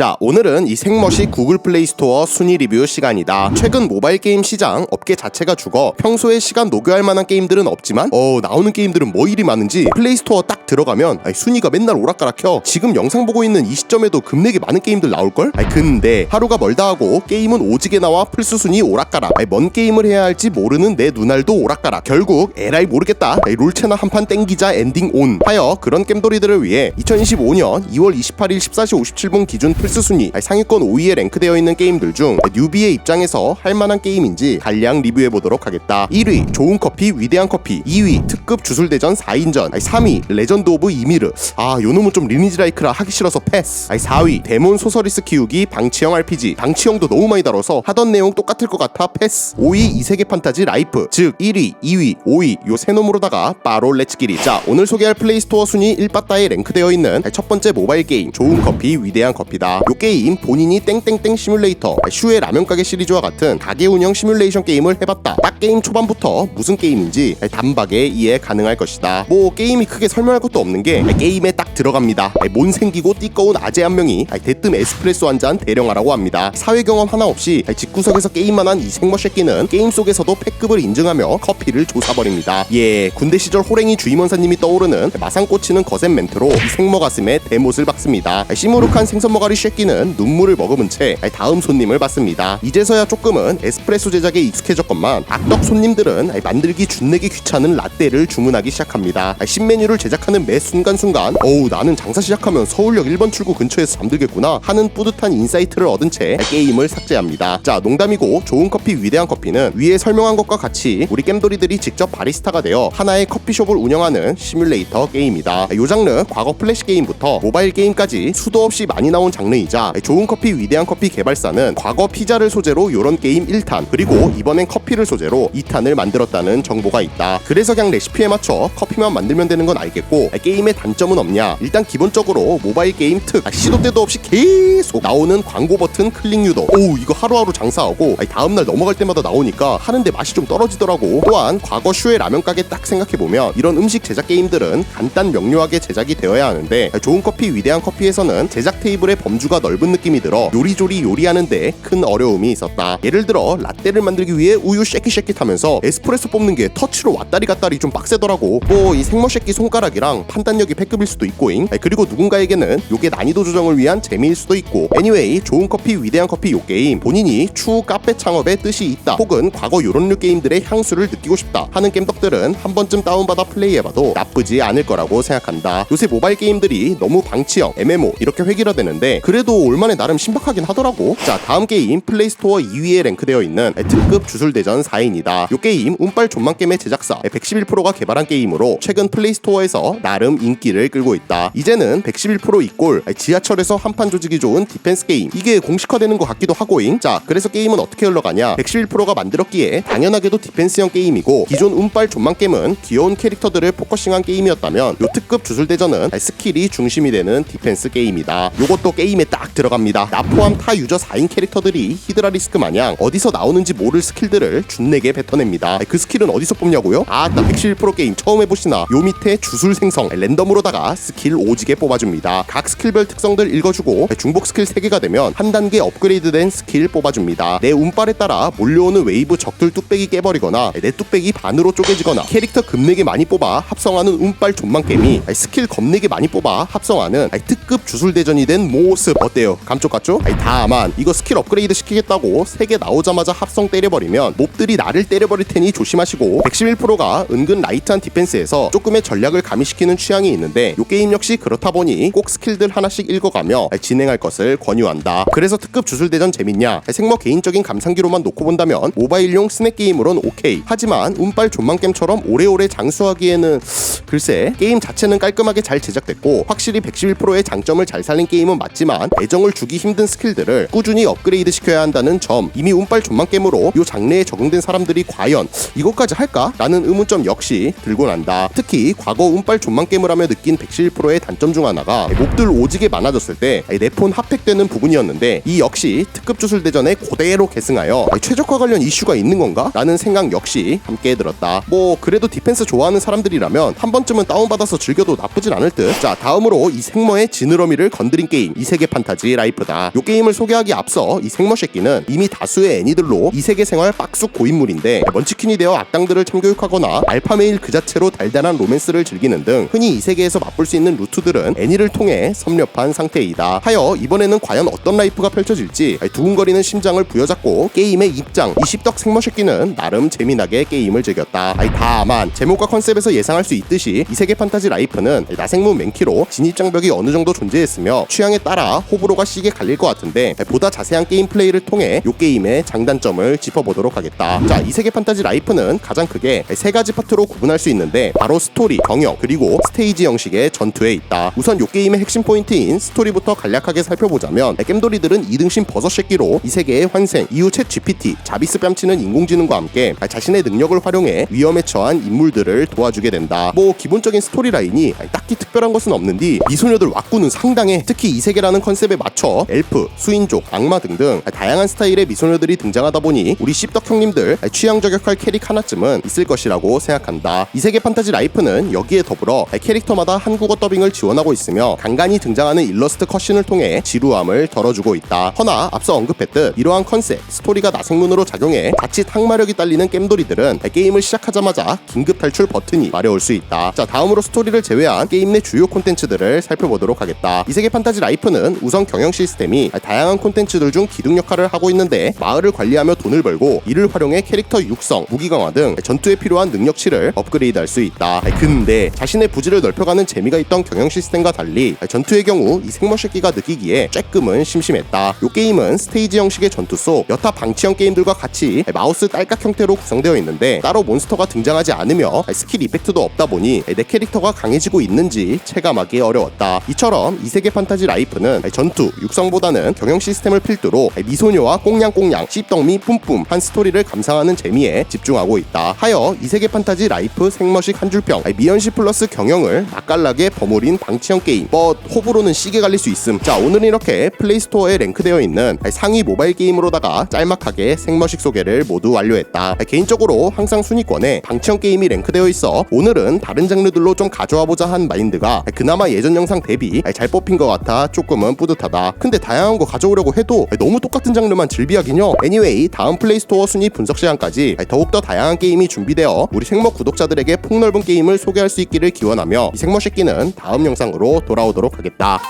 자, 오늘은 이 생멋이 구글 플레이 스토어 순위 리뷰 시간이다. 최근 모바일 게임 시장 업계 자체가 죽어 평소에 시간 녹여할 만한 게임들은 없지만 어 나오는 게임들은 뭐 일이 많은지 플레이 스토어 딱 들어가면 아니, 순위가 맨날 오락가락혀. 지금 영상 보고 있는 이 시점에도 급내게 많은 게임들 나올 걸? 아니 근데 하루가 멀다 하고 게임은 오지게 나와 플스 순위 오락가락. 아니, 뭔 게임을 해야 할지 모르는 내 눈알도 오락가락. 결국 에라이 모르겠다. 아니, 롤 채널 한판 땡기자 엔딩 온. 하여 그런 겜돌이들을 위해 2025년 2월 28일 14시 57분 기준 플스 순위 아니, 상위권 5위에 랭크되어 있는 게임들 중 뉴비의 입장에서 할 만한 게임인지 간량 리뷰해 보도록 하겠다. 1위 좋은 커피 위대한 커피. 2위 특급 주술대전 4인전. 아니, 3위 레전드 오브 이미르. 아 요놈은 좀 리니지 라이크라 하기 싫어서 패스. 아니, 4위 데몬 소서리스 키우기 방치형 RPG 방치형도 너무 많이 다뤄서 하던 내용 똑같을 것 같아 패스. 5위 이세계 판타지 라이프. 즉 1위 2위 5위 요 세 놈으로다가 바로 렛츠기리 자 오늘 소개할 플레이스토어 순위 1바따에 랭크되어 있는 첫 번째 모바일 게임 좋은 커피 위대한 커피다 요 게임 본인이 땡땡땡 시뮬레이터 슈의 라면 가게 시리즈와 같은 가게 운영 시뮬레이션 게임을 해봤다. 딱 게임 초반부터 무슨 게임인지 단박에 이해 가능할 것이다. 뭐 게임이 크게 설명할 것도 없는 게 게임에 딱 들어갑니다. 몸 생기고 띠꺼운 아재 한 명이 대뜸 에스프레소 한 잔 대령하라고 합니다. 사회 경험 하나 없이 집구석에서 게임만 한 이 생머 새끼는 게임 속에서도 패급을 인증하며 커피를 조사버립니다. 예 군대 시절 호랭이 주임원사님이 떠오르는 마상 꽂히는 거센 멘트로 이 생머 가슴에 대못을 박습니다. 시무룩한 생선머가리 새끼는 눈물을 머금은 채 다음 손님을 받습니다. 이제서야 조금은 에스프레소 제작에 익숙해졌건만 악덕 손님들은 만들기 준내기 귀찮은 라떼를 주문하기 시작합니다. 신메뉴를 제작하는 매 순간순간 어우 나는 장사 시작하면 서울역 1번 출구 근처에서 잠들겠구나 하는 뿌듯한 인사이트를 얻은 채 게임을 삭제합니다. 자 농담이고 좋은 커피 위대한 커피는 위에 설명한 것과 같이 우리 겜돌이들이 직접 바리스타가 되어 하나의 커피숍을 운영하는 시뮬레이터 게임이다. 요 장르 과거 플래시 게임부터 모바일 게임까지 수도 없이 많이 나온 장르이자 좋은 커피 위대한 커피 개발사는 과거 피자를 소재로 요런 게임 1탄 그리고 이번엔 커피를 소재로 2탄을 만들었다는 정보가 있다. 그래서 그냥 레시피에 맞춰 커피만 만들면 되는 건 알겠고 게임의 단점은 없냐 일단 기본적으로 모바일 게임 특 시도 때도 없이 계속 나오는 광고 버튼 클릭 유도. 오 이거 하루하루 장사하고 다음날 넘어갈 때마다 나오니까 하는데 맛이 좀 떨어지더라고. 또한 과거 슈의 라면 가게 딱 생각해보면 이런 음식 제작 게임들은 간단 명료하게 제작이 되어야 하는데 좋은 커피 위대한 커피에서는 제작 테이블의 범주가 넓은 느낌이 들어 요리조리 요리하는데 큰 어려움이 있었다. 예를 들어 라떼를 만들기 위해 우유 쉐킷쉐킷하면서 에스프레소 뽑는 게 터치로 왔다리 갔다리 좀 빡세더라고. 뭐 이 생머쉐끼 손가락이랑 판단력이 패급일 수도 있고 잉 그리고 누군가에게는 요게 난이도 조정을 위한 재미일 수도 있고 애니웨이 좋은 커피 위대한 커피 요 게임. 본인이 추후 카페 창업의 뜻이 있다. 혹은 과거 요런 류 게임들의 향수를 느끼고 싶다 하는 겜덕들은 한 번쯤 다운받아 플레이해봐도 나쁘지 않을 거라고 생각한다. 요새 모바일 게임들이 너무 방치형 MMO 이렇게 획일화되는데 그래도 올만에 나름 신박하긴 하더라고. 자 다음 게임 플레이스토어 2위에 랭크되어 있는 특급 주술대전 4인이다. 요 게임 운빨 존망 게임의 제작사 111%가 개발한 게임으로 최근 플레이스토어에서 나름 인기를 끌고 있다 이제는 111% 이꼴 지하철에서 한판 조직이 좋은 디펜스 게임. 이게 공식화되는 것 같기도 하고잉. 자 그래서 게임은 어떻게 흘러가냐? 111%가 만들었기에 당연하게도 디펜스형 게임이고 기존 운빨 존망 게임은 귀여운 캐릭터들을 포커싱한 게임이었다면 요 특급 주술대전은 스킬이 중심이 되는 디펜스 게임이다. 요것도 게임에 딱 들어갑니다. 나 포함 타 유저 4인 캐릭터들이 히드라 리스크 마냥 어디서 나오는지 모를 스킬들을 준내게 뱉어냅니다. 그 스킬은 어디서 뽑냐고요? 아따 111% 게임 처음 해보시나. 요 밑에 주술 생성. 랜덤으로다가 스킬 오지게 뽑아줍니다 각 스킬별 특성들 읽어주고 중복 스킬 3개가 되면 한 단계 업그레이드된 스킬 뽑아줍니다 내 운빨에 따라 몰려오는 웨이브 적들 뚝배기 깨버리거나 내 뚝배기 반으로 쪼개지거나 캐릭터 급내게 많이 뽑아 합성하는 운빨 존망게임이 스킬 겁내게 많이 뽑아 합성하는 특급 주술대전이 된 모습 어때요? 감쪽 같죠? 다만 이거 스킬 업그레이드 시키겠다고 3개 나오자마자 합성 때려버리면 몹들이 나를 때려버릴 테니 조심하시고 111%가 은근 라이트한 디펜스에서 조금의 전략을 가미시키는 취향이 있는데 이 게임 역시 그렇다 보니 꼭 스킬들 하나씩 읽어가며 진행할 것을 권유한다. 그래서 특급 주술대전 재밌냐? 생머 개인적인 감상기로만 놓고 본다면 모바일용 스낵 게임으론 오케이. 하지만 운빨 존망겜처럼 오래오래 장수하기에는 글쎄 게임 자체는 깔끔하게 잘 제작됐고 확실히 111%의 장점을 잘 살린 게임은 맞지만 애정을 주기 힘든 스킬들을 꾸준히 업그레이드 시켜야 한다는 점. 이미 운빨 존망겜으로 이 장르에 적응된 사람들이 과연 이것까지 할까? 라는 의문점 역시 들고 난다. 특히 과거 운빨 존망겜을 하며 느낀 111% 프로의 단점 중 하나가 몹들 오지게 많아졌을 때내폰 핫팩되는 부분이었는데 이 역시 특급 주술 대전에 그대로 계승하여 최적화 관련 이슈가 있는 건가? 라는 생각 역시 함께 들었다. 뭐 그래도 디펜스 좋아하는 사람들이라면 한 번쯤은 다운받아서 즐겨도 나쁘진 않을 듯. 자 다음으로 이 생머의 지느러미를 건드린 게임 이 세계 판타지 라이프다. 요 게임을 소개하기 앞서 이 생머 새끼는 이미 다수의 애니들로 이 세계 생활 빡쑥 고인물인데 먼치킨이 되어 악당들을 참교육하거나 알파메일 그 자체로 달달한 로맨스를 즐기는 등 흔히 이 세계에서 맛볼 수 있는 루트들은 애니를 통해 섭렵한 상태이다. 하여 이번에는 과연 어떤 라이프가 펼쳐질지 두근거리는 심장을 부여잡고 게임의 입장 이 십덕 생머 새끼는 나름 재미나게 게임을 즐겼다. 다만 제목과 컨셉에서 예상할 수 있듯이 이 세계 판타지 라이프는 나생문 맨키로 진입 장벽이 어느 정도 존재했으며 취향에 따라 호불호가 시게 갈릴 것 같은데 보다 자세한 게임 플레이를 통해 이 게임의 장단점을 짚어보도록 하겠다. 자, 이 세계 판타지 라이프는 가장 크게 세 가지 파트로 구분할 수 있는데 바로 스토리, 경영, 그리고 스테이지 형식의 전투 에 있다. 우선 이 게임의 핵심 포인트인 스토리부터 간략하게 살펴보자면 겜돌이들은 이등신 버섯 새끼로 이 세계의 환생, 이후 챗 GPT, 자비스 뺨치는 인공지능과 함께 자신의 능력을 활용해 위험에 처한 인물들을 도와주게 된다. 뭐 기본적인 스토리 라인이 딱히 특별한 것은 없는데 미소녀들 왁구는 상당해. 특히 이 세계라는 컨셉에 맞춰 엘프, 수인족, 악마 등등 다양한 스타일의 미소녀들이 등장하다 보니 우리 씹덕 형님들 취향 저격할 캐릭 하나쯤은 있을 것이라고 생각한다. 이 세계 판타지 라이프는 여기에 더불어 캐릭터마다 한국어 더빙 을 지원하고 있으며 간간히 등장하는 일러스트 컷신을 통해 지루함을 덜어주고 있다. 허나 앞서 언급했듯 이러한 컨셉, 스토리가 나생문으로 작용해 자칫 항마력이 딸리는 겜돌이들은 게임을 시작하자마자 긴급 탈출 버튼이 마려울 수 있다. 자 다음으로 스토리를 제외한 게임 내 주요 콘텐츠들을 살펴보도록 하겠다. 이 세계 판타지 라이프는 우선 경영 시스템이 다양한 콘텐츠들 중 기둥 역할을 하고 있는데 마을을 관리하며 돈을 벌고 이를 활용해 캐릭터 육성, 무기 강화 등 전투에 필요한 능력치를 업그레이드할 수 있다. 근데 자신의 부지를 넓혀가는 재미가 있던 경영 시스템과 달리 전투의 경우 이 생머 새끼가 느끼기에 쬐끔은 심심했다. 이 게임은 스테이지 형식의 전투 속 여타 방치형 게임들과 같이 마우스 딸깍 형태로 구성되어 있는데 따로 몬스터가 등장하지 않으며 스킬 이펙트도 없다 보니 내 캐릭터가 강해지고 있는지 체감하기 어려웠다. 이처럼 이 세계 판타지 라이프는 전투, 육성보다는 경영 시스템을 필두로 미소녀와 꽁냥꽁냥, 씹덕미 뿜뿜 한 스토리를 감상하는 재미에 집중하고 있다. 하여 이 세계 판타지 라이프 생머식 한 줄평 미연시 플러스 경영을 맛깔나게 버무린 방치형 게임 뭐 호불호는 시계 갈릴 수 있음. 자 오늘은 이렇게 플레이스토어에 랭크되어 있는 상위 모바일 게임으로다가 짤막하게 생머식 소개를 모두 완료했다. 개인적으로 항상 순위권에 방치형 게임이 랭크되어 있어 오늘은 다른 장르들로 좀 가져와 보자 한 마인드가 그나마 예전 영상 대비 잘 뽑힌 것 같아 조금은 뿌듯하다. 근데 다양한 거 가져오려고 해도 너무 똑같은 장르만 즐비하긴요. 애니웨이 다음 플레이스토어 순위 분석 시간까지 더욱더 다양한 게임이 준비되어 우리 생머 구독자들에게 폭넓은 게임을 소개할 수 있기를 기원하며 이 생머 새끼 는 다음 영상으로 돌아오도록 하겠다.